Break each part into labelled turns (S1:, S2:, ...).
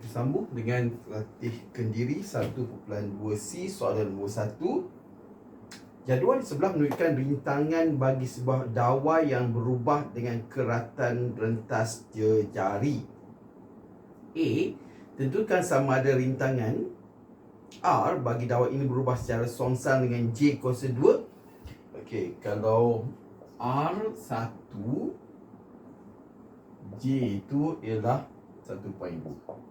S1: Kita sambung dengan latih kendiri 1.2C soalan nombor 1. Jadual di sebelah menunjukkan rintangan bagi sebuah dawai yang berubah dengan keratan rentas jari. A. Tentukan sama ada rintangan R bagi dawai ini berubah secara songsang dengan J kuasa 2. Okey, kalau R1 J itu ialah 1.2.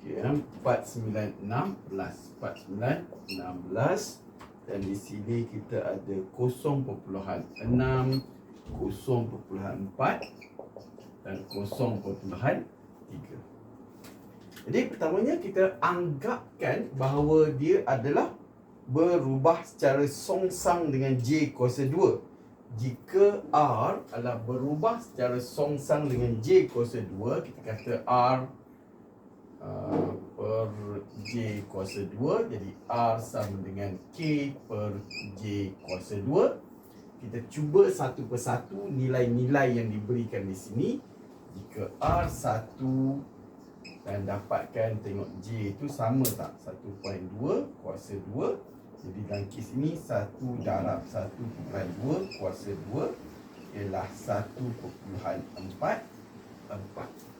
S1: Okey, 496 plus 4916 dan di sini kita ada 0.6 0.4 dan 0.3 jadi pertamanya kita anggapkan bahawa dia adalah berubah secara songsang dengan J kuasa 2 jika R adalah berubah secara songsang dengan J kuasa 2 kita kata R uh, per J kuasa 2 Jadi R sama dengan K per J kuasa 2 Kita cuba satu persatu nilai-nilai yang diberikan di sini. Jika R 1 dan dapatkan tengok J itu sama tak? 1.2 kuasa 2 Jadi dalam kes ini 1 darab 1.2 kuasa 2 Ialah 1.4 4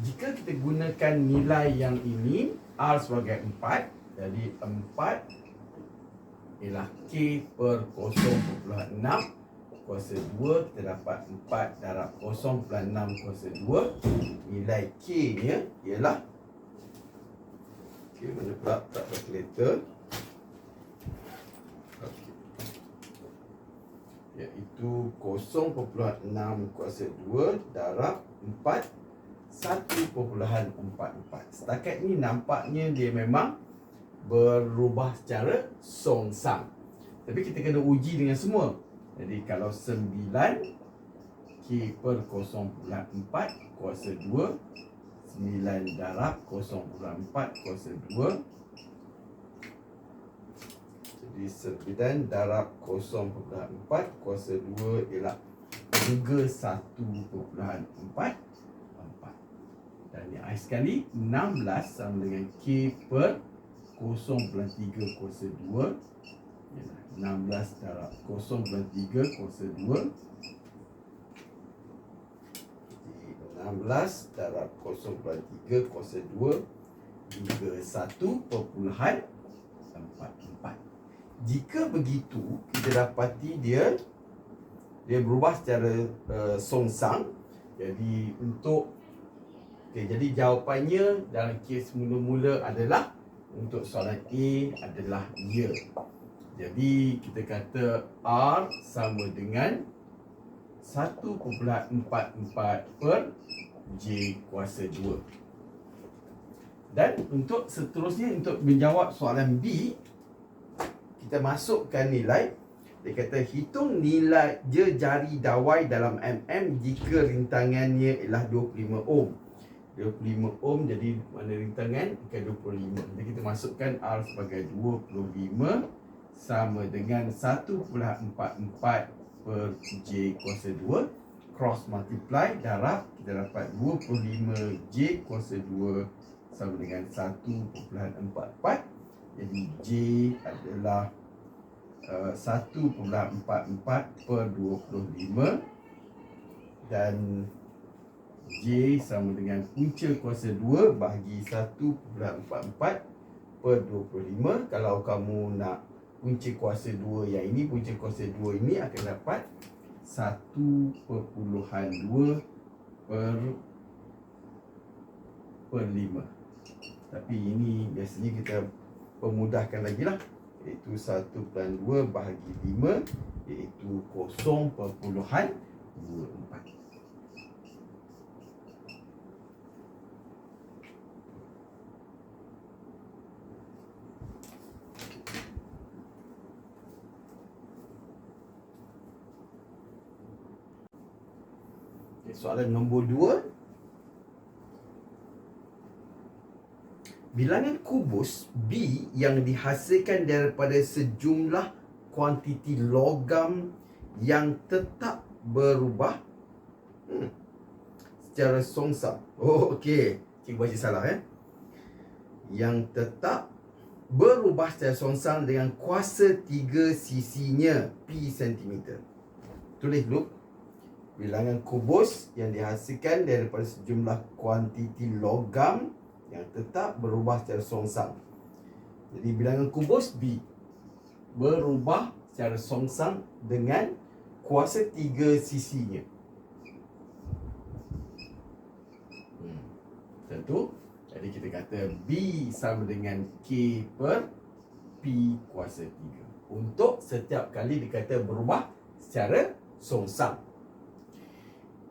S1: jika kita gunakan nilai yang ini R sebagai 4 jadi 4 ialah K per 0.6 kuasa 2 kita dapat 4 darab 0.6 kuasa 2 nilai K nya ialah K mana pula? Tak calculator iaitu 0.6 kuasa 2 darab 4 1.44 Setakat ni nampaknya dia memang Berubah secara songsang. Tapi kita kena uji dengan semua. Jadi kalau 9 K per 0.4 Kuasa 2 9 darab 0.4 kuasa 2 9 darab 0.4 kuasa 2 ialah Juga 1.4 dan yang akhir sekali 16 sama dengan K per 0.3 kuasa 2 16 darab 0.3 kuasa 2 16 darab 0.3 kuasa 2 Juga 1.44 Jika begitu Kita dapati dia Dia berubah secara uh, songsang Jadi untuk Okey, jadi jawapannya dalam kes mula-mula adalah untuk soalan A adalah ya. Jadi kita kata R sama dengan 1.44 per J kuasa 2. Dan untuk seterusnya untuk menjawab soalan B kita masukkan nilai dia kata hitung nilai jari dawai dalam mm jika rintangannya ialah 25 ohm. 25 ohm jadi mana rintangan? Bukan 25 jadi kita masukkan R sebagai 25 sama dengan 1.44 per J kuasa 2 cross multiply darab kita dapat 25 J kuasa 2 sama dengan 1.44 jadi J adalah uh, 1.44 per 25 dan J sama dengan punca kuasa 2 bahagi 1.44 per 25 Kalau kamu nak punca kuasa 2 yang ini Punca kuasa 2 ini akan dapat 1.2 per per 5 Tapi ini biasanya kita pemudahkan lagi lah Iaitu 1.2 bahagi 5 Iaitu 0.24 Soalan nombor dua Bilangan kubus B yang dihasilkan daripada sejumlah kuantiti logam yang tetap berubah hmm. secara songsang. Oh, okey. Cikgu baca salah eh. Yang tetap berubah secara songsang dengan kuasa 3 sisinya P cm. Tulis dulu. Bilangan kubus yang dihasilkan daripada sejumlah kuantiti logam yang tetap berubah secara songsang. Jadi bilangan kubus B berubah secara songsang dengan kuasa tiga sisinya. Hmm. Tentu. Jadi kita kata B sama dengan K per P kuasa 3. Untuk setiap kali dikata berubah secara songsang.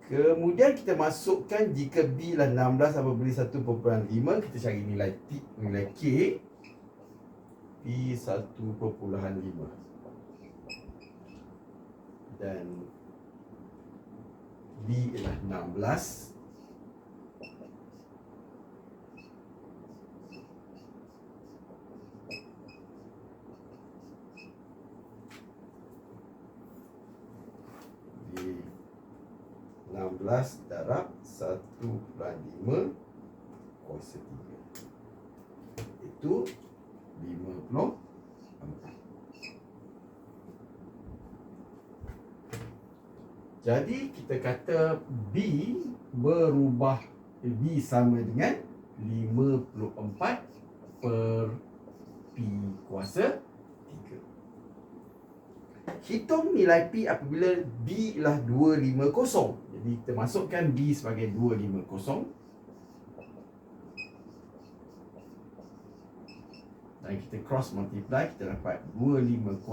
S1: Kemudian kita masukkan jika B lah 16 apabila 1.5 kita cari nilai T, nilai K. P 1.5 dan B ialah 16 B 16 darab 1 bulan 5 kuasa 3 itu 50 Jadi kita kata B berubah B sama dengan 54 per P kuasa 3. Hitung nilai P apabila B ialah 250. Jadi kita masukkan B sebagai 250. dan kita cross multiply kita dapat 250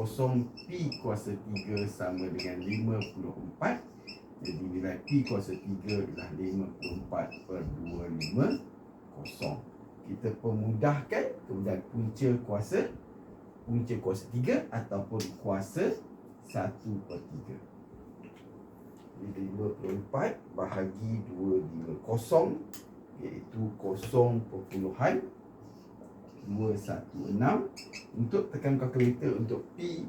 S1: P kuasa 3 sama dengan 54 jadi nilai P kuasa 3 adalah 54 per 250 kita pemudahkan kemudian punca kuasa punca kuasa 3 ataupun kuasa 1 per 3 jadi 54 bahagi 250 iaitu 0 perpuluhan 216 untuk tekan kalkulator untuk P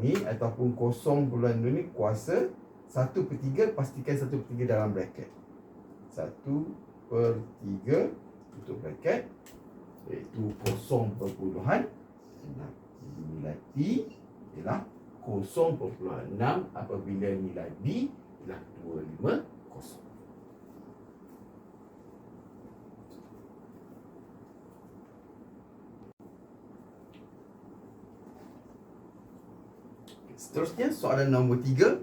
S1: ni ataupun 0 bulan 2 ni kuasa 1 per 3 pastikan 1 per 3 dalam bracket. 1 per 3 untuk bracket iaitu 0 per puluhan 6 jadi nilai P ialah 0 per puluhan 6 apabila nilai B ialah 250 Seterusnya soalan nombor tiga.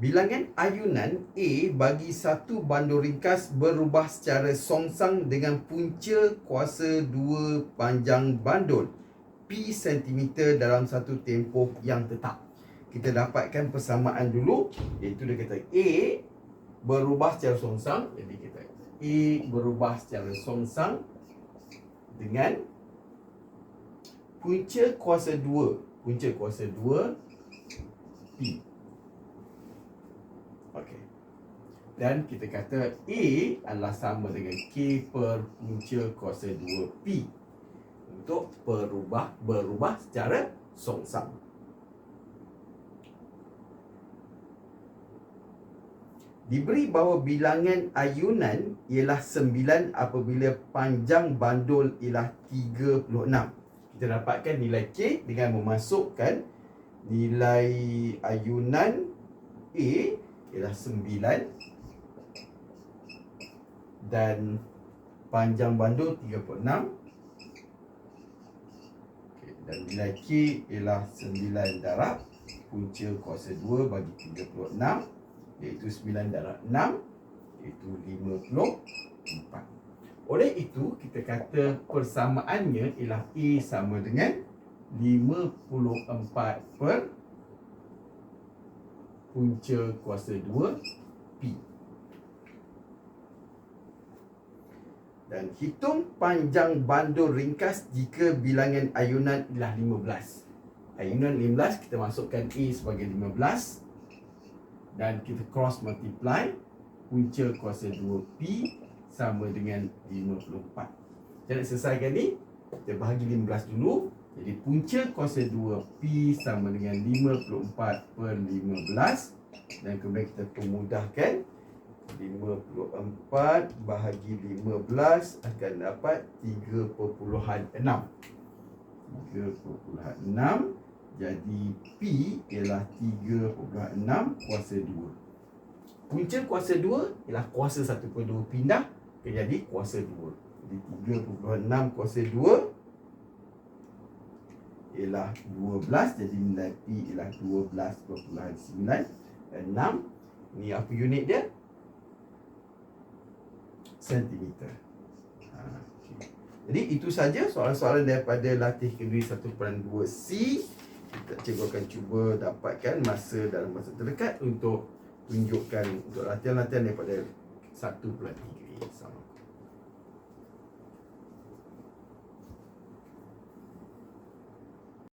S1: Bilangan ayunan A bagi satu bandul ringkas berubah secara songsang dengan punca kuasa dua panjang bandul P cm dalam satu tempoh yang tetap Kita dapatkan persamaan dulu Iaitu dia kata A berubah secara songsang Jadi kita A berubah secara songsang Dengan punca kuasa dua Punca kuasa dua P. Okey. Dan kita kata A adalah sama dengan K per punca kuasa 2P untuk berubah berubah secara songsang. Diberi bahawa bilangan ayunan ialah 9 apabila panjang bandul ialah 36. Kita dapatkan nilai K dengan memasukkan nilai ayunan A ialah 9 dan panjang bandul 36 okay. dan nilai K ialah 9 darab punca kuasa 2 bagi 36 iaitu 9 darab 6 iaitu 54 oleh itu kita kata persamaannya ialah A sama dengan 54 per punca kuasa 2 P. Dan hitung panjang bandul ringkas jika bilangan ayunan ialah 15 ayunan 15 kita masukkan A sebagai 15 dan kita cross multiply punca kuasa 2 P sama dengan 54 jadi selesaikan ni? Kita bahagi 15 dulu. Jadi punca kuasa 2 P sama dengan 54 per 15 Dan kemudian kita pemudahkan 54 bahagi 15 akan dapat 3.6 3.6 jadi P ialah 3.6 kuasa 2 Punca kuasa 2 ialah kuasa 1.2 pindah ke jadi kuasa 2 Jadi 3.6 kuasa 2 ialah 12 jadi nilai P ialah 12.9 6 Ni apa unit dia? Sentimeter. Ha. Jadi itu saja soalan-soalan daripada latih kenduri 1.2C cikgu akan cuba dapatkan masa dalam masa terdekat untuk tunjukkan untuk latihan-latihan daripada 1.3